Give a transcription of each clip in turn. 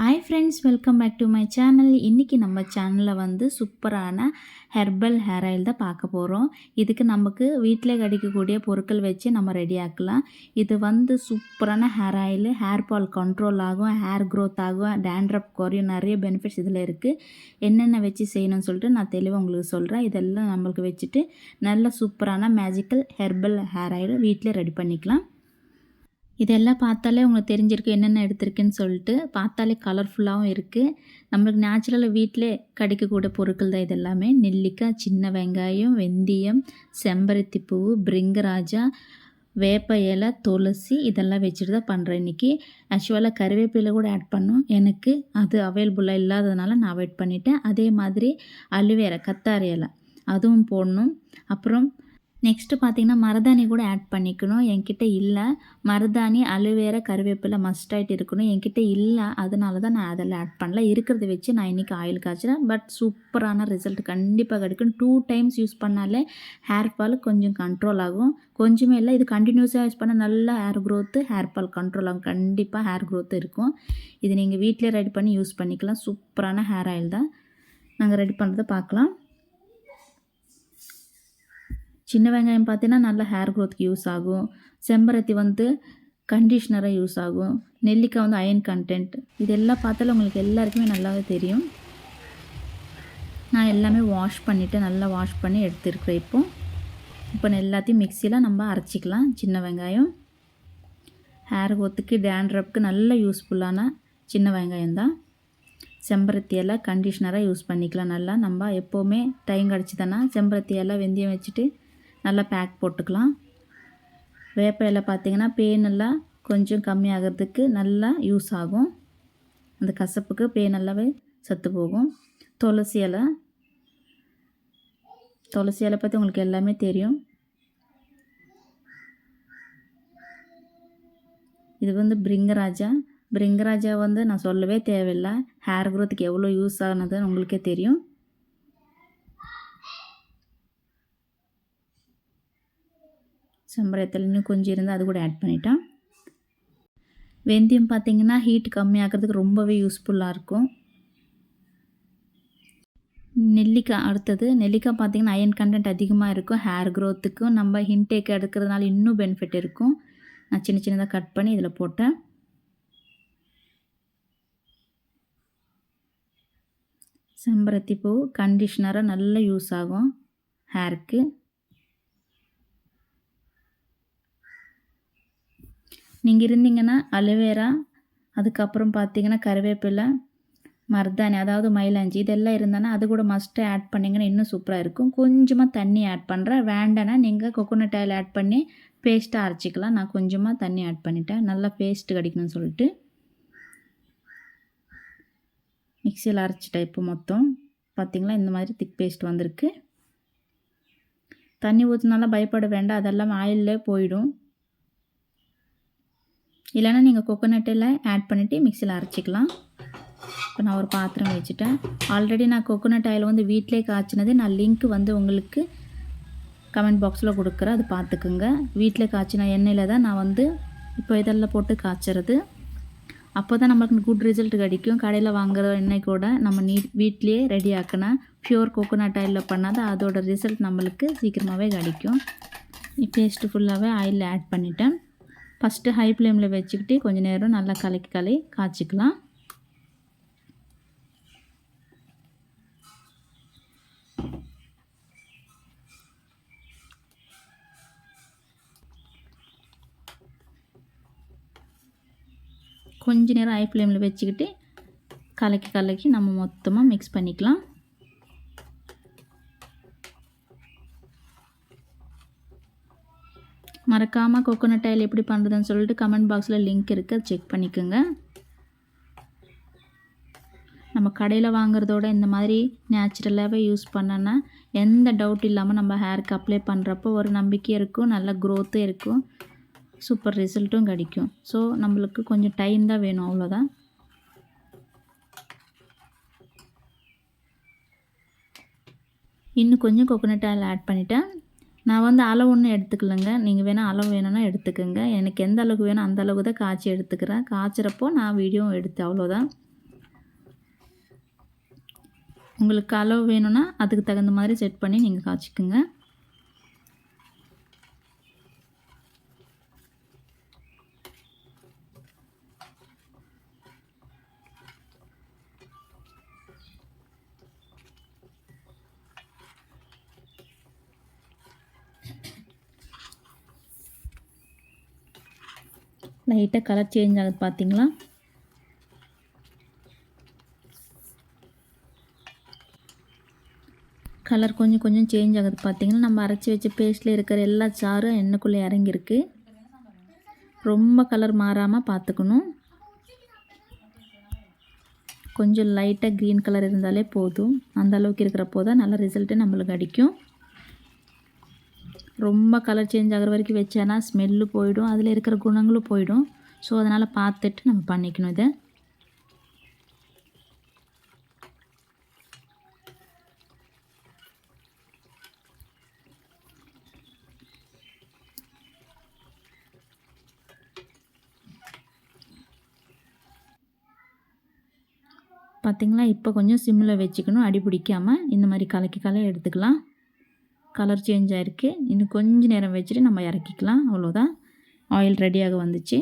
Hi friends welcome back to my channel இன்றைக்கி நம்ம சேனலில் வந்து சூப்பரான ஹெர்பல் ஹேர் ஆயில் தான் பார்க்க போகிறோம் இதுக்கு நமக்கு வீட்டில் கிடைக்கக்கூடிய பொருட்கள் வச்சு நம்ம ரெடி ஆக்கலாம். இது வந்து சூப்பரான hair oil hair fall control ஆகும் ஹேர் க்ரோத் ஆகும் டேண்ட்ரப் குறையும் நிறைய பெனிஃபிட்ஸ் இதில் இருக்குது என்னென்ன வச்சு செய்யணும்னு சொல்லிட்டு நான் தெளிவாக உங்களுக்கு சொல்கிறேன் இதெல்லாம் நம்மளுக்கு வச்சுட்டு நல்ல சூப்பரான மேஜிக்கல் ஹெர்பல் ஹேர் ஆயில் வீட்டில் ரெடி பண்ணிக்கலாம். இதெல்லாம் பார்த்தாலே உங்களுக்கு தெரிஞ்சிருக்கு என்னென்ன எடுத்திருக்குன்னு சொல்லிட்டு பார்த்தாலே கலர்ஃபுல்லாகவும் இருக்குது நம்மளுக்கு நேச்சுரலாக வீட்டிலே கிடைக்கக்கூடிய பொருட்கள் தான் இதெல்லாமே. நெல்லிக்காய் சின்ன வெங்காயம் வெந்தயம் செம்பருத்தி பூ பிரிங்கராஜா வேப்ப இலை துளசி இதெல்லாம் வச்சுட்டு தான் பண்ணுறேன் இன்றைக்கி ஆக்சுவலாக கருவேப்பிலை கூட ஆட் பண்ணும். எனக்கு அது அவைலபிளாக இல்லாததுனால நான் அவாய்ட் பண்ணிட்டேன். அதே மாதிரி அலுவேரை கத்தாரி இலை அதுவும் போடணும். அப்புறம் நெக்ஸ்ட்டு பார்த்தீங்கன்னா மருதாணி கூட ஆட் பண்ணிக்கணும். என்கிட்ட இல்லை. மருதாணி அலுவேரா கருவேப்பிலை மஸ்டாயிட்டு இருக்கணும். என்கிட்ட இல்லை. அதனால தான் நான் அதெல்லாம் ஆட் பண்ணல. இருக்கிறத வச்சு நான் இன்றைக்கி ஆயில் காய்ச்சினேன் பட் சூப்பரான ரிசல்ட் கண்டிப்பாக கிடைக்கும். டூ டைம்ஸ் யூஸ் பண்ணாலே ஹேர் ஃபால் கொஞ்சம் கண்ட்ரோல் ஆகும். கொஞ்சமே இல்லை இது கண்டினியூஸாக யூஸ் பண்ணால் நல்லா hair growth hair fall control ஆகும். கண்டிப்பாக ஹேர் க்ரோத் இருக்கும். இது நீங்கள் வீட்டிலே ரெடி பண்ணி யூஸ் பண்ணிக்கலாம். சூப்பரான ஹேர் ஆயில் தான். நாங்கள் ரெடி பண்ணுறதை பார்க்கலாம். சின்ன வெங்காயம் பார்த்தீங்கன்னா நல்ல ஹேர் க்ரோத்துக்கு யூஸ் ஆகும். செம்பருத்தி வந்து கண்டிஷ்னராக யூஸ் ஆகும். நெல்லிக்காய் வந்து அயன் கண்டென்ட் இதெல்லாம் பார்த்தாலும் உங்களுக்கு எல்லாருக்குமே நல்லாவே தெரியும். நான் எல்லாமே வாஷ் பண்ணிவிட்டு நல்லா வாஷ் பண்ணி எடுத்துருக்குறேன் இப்போ. இப்போ எல்லாத்தையும் மிக்சியில் நம்ம அரைச்சிக்கலாம். சின்ன வெங்காயம். ஹேர் க்ரோத்துக்கு டேண்ட்ரப்புக்கு நல்ல யூஸ்ஃபுல்லான சின்ன வெங்காயம் தான். செம்பருத்தி எல்லாம் கண்டிஷ்னராக யூஸ் பண்ணிக்கலாம். நல்லா நம்ம எப்போவுமே டைம் கிடச்சிதானா செம்பருத்தி எல்லாம் வெந்தயம் வச்சுட்டு நல்லா பேக் போட்டுக்கலாம். வேப்ப இலை பார்த்திங்கன்னா பேனெல்லாம் கொஞ்சம் கம்மியாகிறதுக்கு நல்லா யூஸ் ஆகும். அந்த கசப்புக்கு பேன் நல்லாவே சத்து போகும். துளசி இலை. துளசி இலை பற்றி உங்களுக்கு எல்லாமே தெரியும். இது வந்து பிரிங்கராஜா. பிரிங்கராஜா வந்து நான் சொல்லவே தேவையில்லை. ஹேர் க்ரோத்துக்கு எவ்வளோ யூஸ் ஆனதுன்னு உங்களுக்கே தெரியும். செம்பரத்தில் இன்னும் கொஞ்சம் இருந்தால் அது கூட ஆட் பண்ணிட்டேன் வெந்தயம் பார்த்திங்கன்னா ஹீட் கம்மியாகிறதுக்கு ரொம்பவே யூஸ்ஃபுல்லாக இருக்கும். நெல்லிக்காய் அடுத்தது நெல்லிக்காய் பார்த்திங்கன்னா அயன் கண்டென்ட் அதிகமாக இருக்கும். ஹேர் க்ரோத்துக்கும் நம்ம இன்டேக் எடுக்கிறதுனால இன்னும் பெனிஃபிட் இருக்கும். நான் சின்ன சின்னதாக கட் பண்ணி இதில் போட்டேன். செம்பருத்தி பூ கண்டிஷ்னராக நல்லா யூஸ் ஆகும். ஹேருக்கு நீங்கள் இருந்தீங்கன்னா அலோவேரா அதுக்கப்புறம் பார்த்தீங்கன்னா கருவேப்பிலை மருதாணி அதாவது மயிலாஞ்சி இதெல்லாம் இருந்தானா அது கூட மஸ்ட்டு ஆட் பண்ணிங்கன்னா இன்னும் சூப்பராக இருக்கும். கொஞ்சமாக தண்ணி ஆட் பண்ணுறேன் வேண்டானா நீங்கள் கொக்கோனட் ஆயில் ஆட் பண்ணி பேஸ்ட்டாக அரைச்சிக்கலாம். நான் கொஞ்சமாக தண்ணி ஆட் பண்ணிட்டேன். நல்லா பேஸ்ட்டு கிடைக்கணும்னு சொல்லிட்டு. மிக்சியில் அரைச்சிட்டேன் இப்போ மொத்தம். பார்த்திங்களா இந்த மாதிரி திக் பேஸ்ட் வந்திருக்கு. தண்ணி ஊற்றினாலாம் பயப்பட வேண்டாம். அதெல்லாம் ஆயிலே போயிடும். இல்லைனா நீங்கள் கொக்கோனட்டில் ஆட் பண்ணிவிட்டு மிக்சியில் அரைச்சிக்கலாம். இப்போ நான் ஒரு பாத்திரம் வச்சுட்டேன். ஆல்ரெடி நான் கொக்கோனட் ஆயில் வந்து வீட்டிலே காய்ச்சினது நான் லிங்க் வந்து உங்களுக்கு கமெண்ட் பாக்ஸில் கொடுக்குறேன். அது பார்த்துக்குங்க. வீட்டில் காய்ச்சின எண்ணெயில் தான் நான் வந்து இப்போ இதெல்லாம் போட்டு காய்ச்சறது. அப்போ தான் நம்மளுக்கு குட் ரிசல்ட் கிடைக்கும். கடையில் வாங்குற எண்ணெய் கூட நம்ம நீ வீட்லேயே ரெடி ஆக்கினா ப்யூர் கோகோனட் ஆயிலில் பண்ணால் தான் அதோட ரிசல்ட் நம்மளுக்கு சீக்கிரமாகவே கிடைக்கும். பேஸ்ட்டு ஃபுல்லாகவே ஆயிலில் ஆட் பண்ணிட்டேன். ஃபஸ்ட்டு ஹை ஃப்ளேமில் வச்சுக்கிட்டு கொஞ்சம் நேரம் நல்லா கலக்கி கலை காய்ச்சிக்கலாம் கொஞ்ச நேரம் ஹை ஃப்ளேமில் வச்சுக்கிட்டு கலக்கி கலக்கி நம்ம மொத்தமாக மிக்ஸ் பண்ணிக்கலாம் மறக்காமல் கோகோனட் ஆயில் எப்படி பண்ணுறதுன்னு சொல்லிட்டு கமெண்ட் பாக்ஸில் லிங்க் இருக்குது செக் பண்ணிக்கோங்க. நம்ம கடையில் வாங்குறதோட இந்த மாதிரி நேச்சுரலாகவே யூஸ் பண்ணனா எந்த டவுட் இல்லாமல் நம்ம ஹேருக்கு அப்ளை பண்ணுறப்போ ஒரு நம்பிக்கை இருக்கும் நல்ல க்ரோத்தும் இருக்கும் சூப்பர் ரிசல்ட்டும் கிடைக்கும். ஸோ நம்மளுக்கு கொஞ்சம் டைம் தான் வேணும் அவ்வளோதான் இன்னும் கொஞ்சம் கோகோனட் ஆயில் ஆட் பண்ணிவிட்டேன் நான் வந்து அளவு ஒன்றும் எடுத்துக்கலைங்க. நீங்கள் வேணால் அளவு வேணும்னா எடுத்துக்கோங்க. எனக்கு எந்த அளவுக்கு வேணும் அந்த அளவுக்கு தான் காய்ச்சி எடுத்துக்கிறேன். காய்ச்சிறப்போ நான் வீடியோவும் எடுத்து அவ்வளோதான் உங்களுக்கு அளவு வேணும்னா அதுக்கு தகுந்த மாதிரி செட் பண்ணி நீங்கள் காய்ச்சிக்குங்க. லைட்டாக கலர் சேஞ்ச் ஆகுது பார்த்தீங்களா கலர் கொஞ்சம் கொஞ்சம் சேஞ்ச் ஆகுது பார்த்தீங்கன்னா நம்ம அரைச்சி வச்ச பேஸ்ட்டில் இருக்கிற எல்லா சாரும் எண்ணெய்க்குள்ளே இறங்கியிருக்கு. ரொம்ப கலர் மாறாமல் பார்த்துக்கணும் கொஞ்சம் லைட்டாக க்ரீன் கலர் இருந்தாலே போதும். அந்த அளவுக்கு இருக்கிறப்போ தான் நல்ல ரிசல்ட்டு நம்மளுக்கு அடிக்கும். ரொம்ப கலர் சேஞ்ச் ஆகிற வரைக்கும் வச்சேன்னா ஸ்மெல்லு போயிடும் அதில் இருக்கிற குணங்களும் போயிடும். ஸோ அதனால் பார்த்துட்டு நம்ம பண்ணிக்கணும் இதை. பார்த்திங்களா இப்போ கொஞ்சம் சிம்மில் வச்சுக்கணும். அடி பிடிக்காமல் இந்த மாதிரி கலக்கி கலை எடுத்துக்கலாம். கலர் சேஞ்ச் ஆகிருக்கு இன்னும் கொஞ்சம் நேரம் வச்சுட்டு நம்ம இறக்கிக்கலாம். அவ்வளோதான் ஆயில் ரெடியாக வந்துச்சு.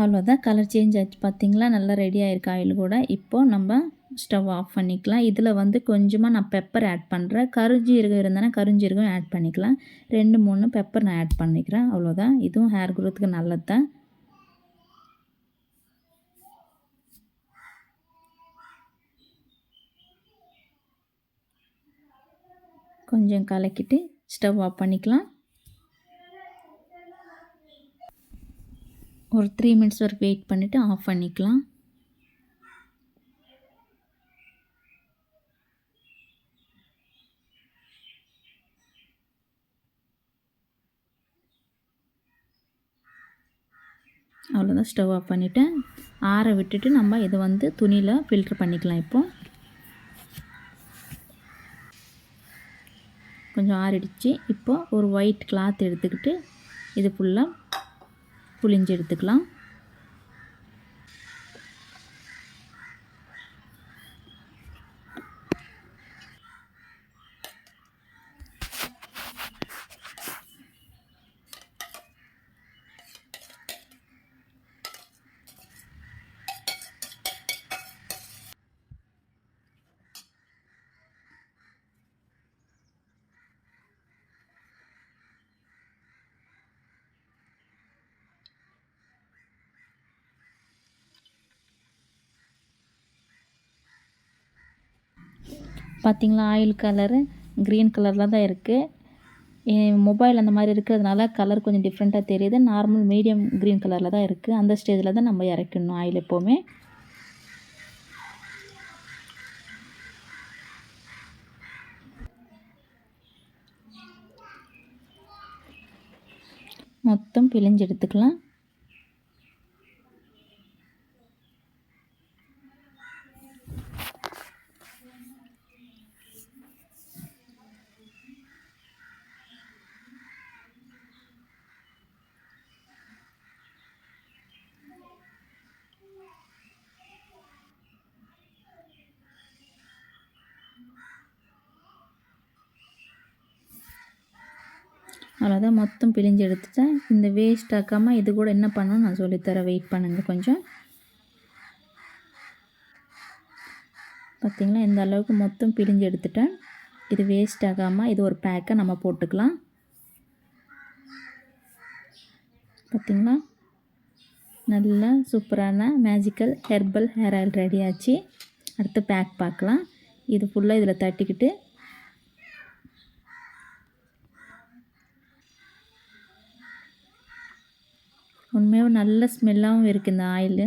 அவ்வளோதான் கலர் சேஞ்ச் ஆச்சு. பார்த்திங்களா நல்லா ரெடி ஆயிருக்கு ஆயில் கூட. இப்போது நம்ம ஸ்டவ் ஆஃப் பண்ணிக்கலாம். இதில் வந்து கொஞ்சமாக நான் பெப்பர் ஆட் பண்ணுறேன் கருஞ்சீரகம் இருந்தேன்னா கருஞ்சீரகம் ஆட் பண்ணிக்கலாம். ரெண்டு மூணு பெப்பர் நான் ஆட் பண்ணிக்கிறேன். அவ்வளோதான் இதுவும் ஹேர் குரோத்துக்கு நல்லது தான் கொஞ்சம் கலக்கிட்டு ஸ்டவ் ஆஃப் பண்ணிக்கலாம். ஒரு த்ரீ மினிட்ஸ் வரைக்கும் வெயிட் பண்ணிவிட்டு ஆஃப் பண்ணிக்கலாம். அவ்வளோதான் ஸ்டவ் ஆஃப் பண்ணிவிட்டேன் ஆற விட்டுட்டு நம்ம இதை வந்து துணியில் ஃபில்ட்ரு பண்ணிக்கலாம் இப்போது கொஞ்சம் ஆறிடுச்சு. இப்போது ஒரு ஒயிட் கிளாத் எடுத்துக்கிட்டு இது ஃபுல்லாக புளிஞ்சு எடுத்துக்கலாம். பார்த்திங்களா ஆயில் கலரு க்ரீன் கலரில் தான் இருக்குது மொபைல் அந்த மாதிரி இருக்கிறதுனால கலர் கொஞ்சம் டிஃப்ரெண்ட்டாக தெரியுது. நார்மல் மீடியம் க்ரீன் கலரில் தான் இருக்குது அந்த ஸ்டேஜில் தான் நம்ம இறக்கணும் ஆயில் எப்போவுமே. மொத்தம் பிழிஞ்சு எடுத்துக்கலாம். அவ்வளோதான் மொத்தம் பிழிஞ்சு எடுத்துட்டேன். இந்த வேஸ்ட் ஆக்காமல் இது கூட என்ன பண்ணணும்னு நான் சொல்லித்தரேன். வெயிட் பண்ணுங்கள் கொஞ்சம். பார்த்திங்களா இந்த அளவுக்கு மொத்தம் பிழிஞ்சு எடுத்துட்டேன். இது வேஸ்ட் ஆகாமல் இது ஒரு பேக்கை நம்ம போட்டுக்கலாம். பார்த்திங்களா நல்ல சூப்பரான magical herbal hair oil ready ஆச்சு. அடுத்து பேக் பார்க்கலாம். இது ஃபுல்லாக இதில் தட்டிக்கிட்டு உண்மையாக நல்ல ஸ்மெல்லாகவும் இருக்குது இந்த ஆயிலு.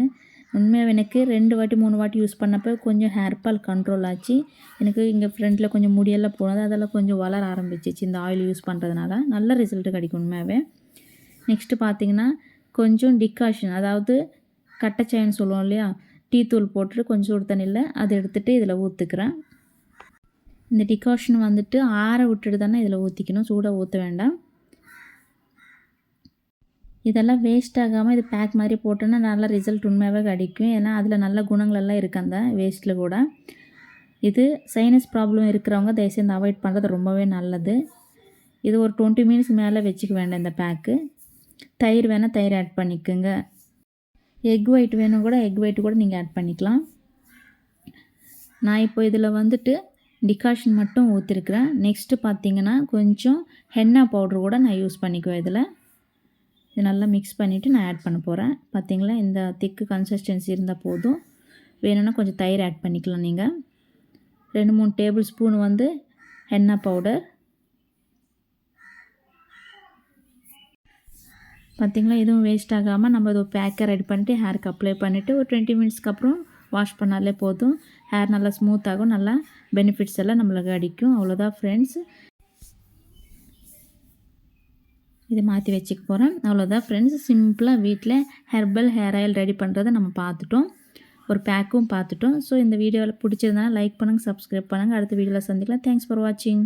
உண்மையாக எனக்கு ரெண்டு வாட்டி மூணு வாட்டி யூஸ் பண்ணப்போ கொஞ்சம் ஹேர் ஃபால் கண்ட்ரோல் ஆச்சு. எனக்கு இங்கே ஃப்ரெண்டில் கொஞ்சம் முடியெல்லாம் போனது. அதெல்லாம் கொஞ்சம் வளர ஆரம்பிச்சிச்சு இந்த ஆயில் யூஸ் பண்ணுறதுனால நல்ல ரிசல்ட்டு கிடைக்கும் உண்மையாகவே நெக்ஸ்ட்டு பார்த்தீங்கன்னா கொஞ்சம் டிகாஷன் அதாவது கட்டச்சாயன்னு சொல்லுவோம் இல்லையா? டீ தூள் போட்டுட்டு கொஞ்சம் சுடு தண்ணியில் அதை எடுத்துகிட்டு இதில் ஊற்றுக்கிறேன் இந்த டிகாஷன் வந்துட்டு ஆற விட்டுட்டு தானே இதில் ஊற்றிக்கணும் சூடாக ஊற்ற வேண்டாம். இதெல்லாம் வேஸ்ட் ஆகாமல் இது பேக் மாதிரி போட்டோன்னா நல்ல ரிசல்ட் உண்மையாகவே கிடைக்கும். ஏன்னா அதில் நல்ல குணங்களெல்லாம் இருக்குது அந்த வேஸ்ட்டில் கூட. இது சைனஸ் ப்ராப்ளம் இருக்கிறவங்க தயவுசெய்து இந்த அவாய்ட் பண்ணுறது ரொம்பவே நல்லது. இது ஒரு டுவெண்ட்டி மினிட்ஸ் மேலே வச்சுக்க வேண்டாம் இந்த பேக்கு தயிர் வேணால் தயிர் ஆட் பண்ணிக்கோங்க. எக் ஒயிட் வேணும் கூட எக் ஒயிட் கூட நீங்கள் ஆட் பண்ணிக்கலாம். நான் இப்போ இதில் வந்துட்டு டிகாஷன் மட்டும் ஊற்றிருக்கிறேன் நெக்ஸ்ட்டு பார்த்தீங்கன்னா கொஞ்சம் ஹென்னா பவுட்ரு கூட நான் யூஸ் பண்ணிக்குவேன் இதில். இது நல்லா மிக்ஸ் பண்ணிவிட்டு நான் ஆட் பண்ண போகிறேன் பார்த்தீங்களா இந்த திக்கு கன்சிஸ்டன்சி இருந்தால் போதும். வேணும்னா கொஞ்சம் தயிர் ஆட் பண்ணிக்கலாம் நீங்கள் ரெண்டு மூணு டேபிள் ஸ்பூன் வந்து ஹென்னா பவுடர் பார்த்திங்களா எதுவும் வேஸ்ட் ஆகாமல் நம்ம இது பேக்கை ரெடி பண்ணிட்டு ஹேருக்கு அப்ளை பண்ணிவிட்டு ஒரு டுவெண்ட்டி மினிட்ஸ்க்கு அப்புறம் வாஷ் பண்ணாலே போதும். ஹேர் நல்லா ஸ்மூத் ஆகும். நல்லா பெனிஃபிட்ஸ் எல்லாம் நம்மளுக்கு அடிக்கும். அவ்வளோதான் ஃப்ரெண்ட்ஸ் இதை மாற்றி வச்சுக்க போகிறேன் அவ்வளோதான் ஃப்ரெண்ட்ஸ் சிம்பிளாக வீட்டில் ஹெர்பல் ஹேர் ஆயில் ரெடி பண்ணுறதை நம்ம பார்த்துட்டோம். ஒரு பேக்கும் பார்த்துட்டோம். ஸோ இந்த வீடியோவில் பிடிச்சிருந்தனா லைக் பண்ணுங்கள் சப்ஸ்கிரைப் பண்ணுங்கள் அடுத்த வீடியோவில் சந்திக்கலாம். தேங்க்ஸ் ஃபார் வாட்சிங்